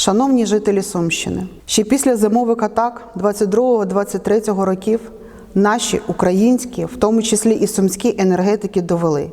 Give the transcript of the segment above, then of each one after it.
Шановні жителі Сумщини, ще після зимових атак 22-23 років наші українські, в тому числі і сумські енергетики, довели,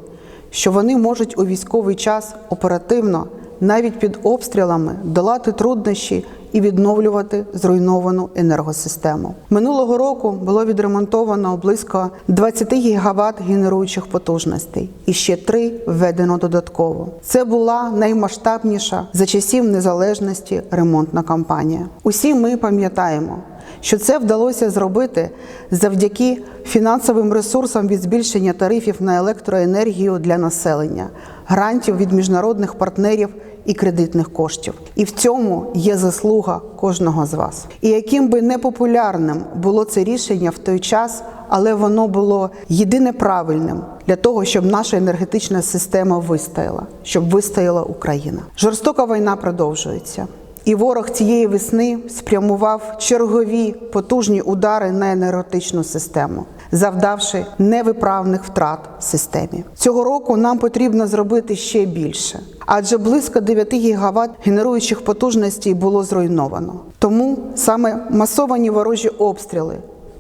що вони можуть у військовий час оперативно, навіть під обстрілами, долати труднощі і відновлювати зруйновану енергосистему. Минулого року було відремонтовано близько 20 гігават генеруючих потужностей, і ще три введено додатково. Це була наймасштабніша за часів незалежності ремонтна кампанія. Усі ми пам'ятаємо. Що це вдалося зробити завдяки фінансовим ресурсам від збільшення тарифів на електроенергію для населення, грантів від міжнародних партнерів і кредитних коштів. І в цьому є заслуга кожного з вас. І яким би непопулярним було це рішення в той час, але воно було єдине правильним для того, щоб наша енергетична система вистояла, щоб вистояла Україна. Жорстока війна продовжується. І ворог цієї весни спрямував чергові потужні удари на енергетичну систему, завдавши невиправних втрат системі. Цього року нам потрібно зробити ще більше, адже близько 9 гігават генеруючих потужностей було зруйновано. Тому саме масовані ворожі обстріли.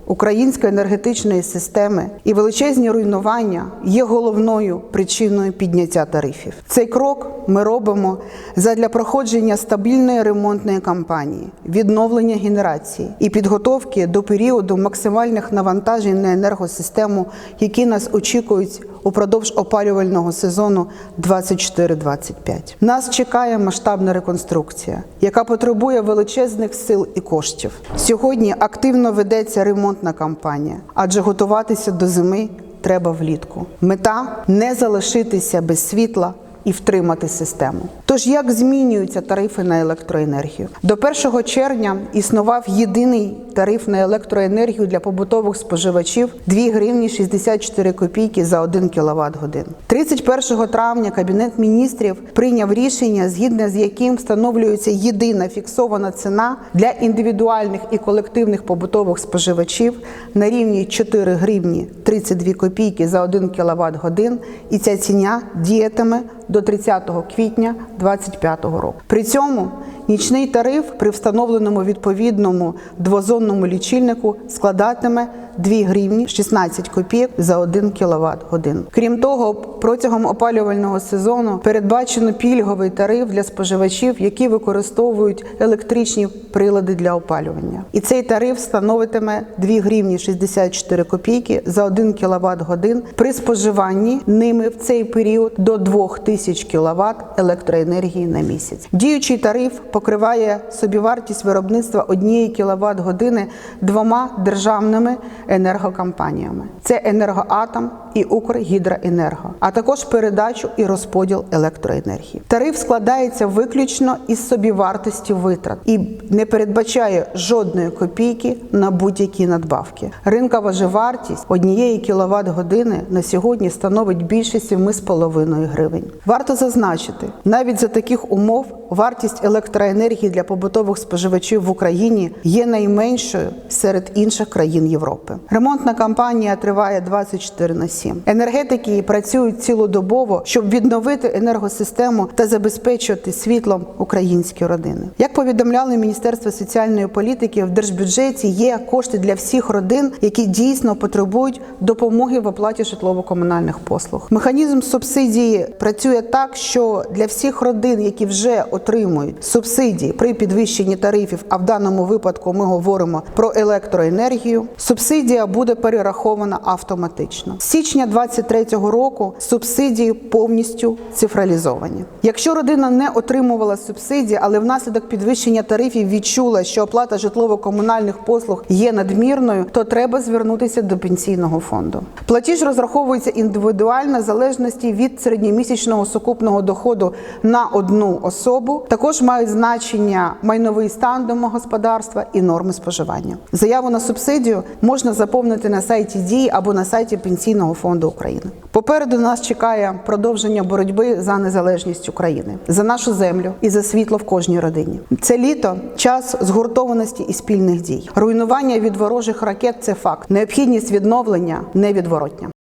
Української енергетичної системи і величезні руйнування є головною причиною підняття тарифів. Цей крок ми робимо задля проходження стабільної ремонтної кампанії, відновлення генерації і підготовки до періоду максимальних навантажень на енергосистему, які нас очікують упродовж опалювального сезону 24-25. Нас чекає масштабна реконструкція, яка потребує величезних сил і коштів. Сьогодні активно ведеться ремонтна кампанія, адже готуватися до зими треба влітку. Мета не залишитися без світла. І втримати систему. Тож як змінюються тарифи на електроенергію? До 1 червня існував єдиний тариф на електроенергію для побутових споживачів 2 гривні 64 копійки за 1 кВт годин. 31 травня Кабінет міністрів прийняв рішення, згідно з яким встановлюється єдина фіксована ціна для індивідуальних і колективних побутових споживачів на рівні 4 гривні 32 копійки за 1 кВт годин, і ця ціна діятиме до 30 квітня 2025 року. При цьому нічний тариф при встановленому відповідному двозонному лічильнику складатиме 2 гривні 16 копійок за 1 кВт годин. Крім того, протягом опалювального сезону передбачено пільговий тариф для споживачів, які використовують електричні прилади для опалювання. І цей тариф становитиме 2 гривні 64 копійки за 1 кВт годин при споживанні ними в цей період до 2000 кВт електроенергії на місяць. Діючий тариф покриває собівартість виробництва однієї кВт години двома державними енергокомпаніями: це енергоатом і Укргідроенерго, а також передачу і розподіл електроенергії. Тариф складається виключно із собівартості витрат і не передбачає жодної копійки на будь-які надбавки. Ринкова же вартість однієї кіловат години на сьогодні становить більше 7,5 гривень. Варто зазначити, навіть за таких умов вартість електроенергії для побутових споживачів в Україні є найменшою серед інших країн Європи. Ремонтна кампанія триває 24 на 7. Енергетики працюють цілодобово, щоб відновити енергосистему та забезпечувати світлом українські родини. Як повідомляли Міністерство соціальної політики, в держбюджеті є кошти для всіх родин, які дійсно потребують допомоги в оплаті житлово-комунальних послуг. Механізм субсидії працює так, що для всіх родин, які вже отримують субсидії при підвищенні тарифів, а в даному випадку ми говоримо про електроенергію, субсидія буде перерахована автоматично. З січня 2023 року субсидії повністю цифралізовані. Якщо родина не отримувала субсидії, але внаслідок підвищення тарифів відчула, що оплата житлово-комунальних послуг є надмірною, то треба звернутися до пенсійного фонду. Платіж розраховується індивідуально в залежності від середньомісячного сукупного доходу на одну особу. Також мають значення майновий стан домогосподарства і норми споживання. Заяву на субсидію можна заповнити на сайті дії або на сайті Пенсійного фонду України. Попереду нас чекає продовження боротьби за незалежність України, за нашу землю і за світло в кожній родині. Це літо час згуртованості і спільних дій. Руйнування від ворожих ракет це факт. Необхідність відновлення невідворотня.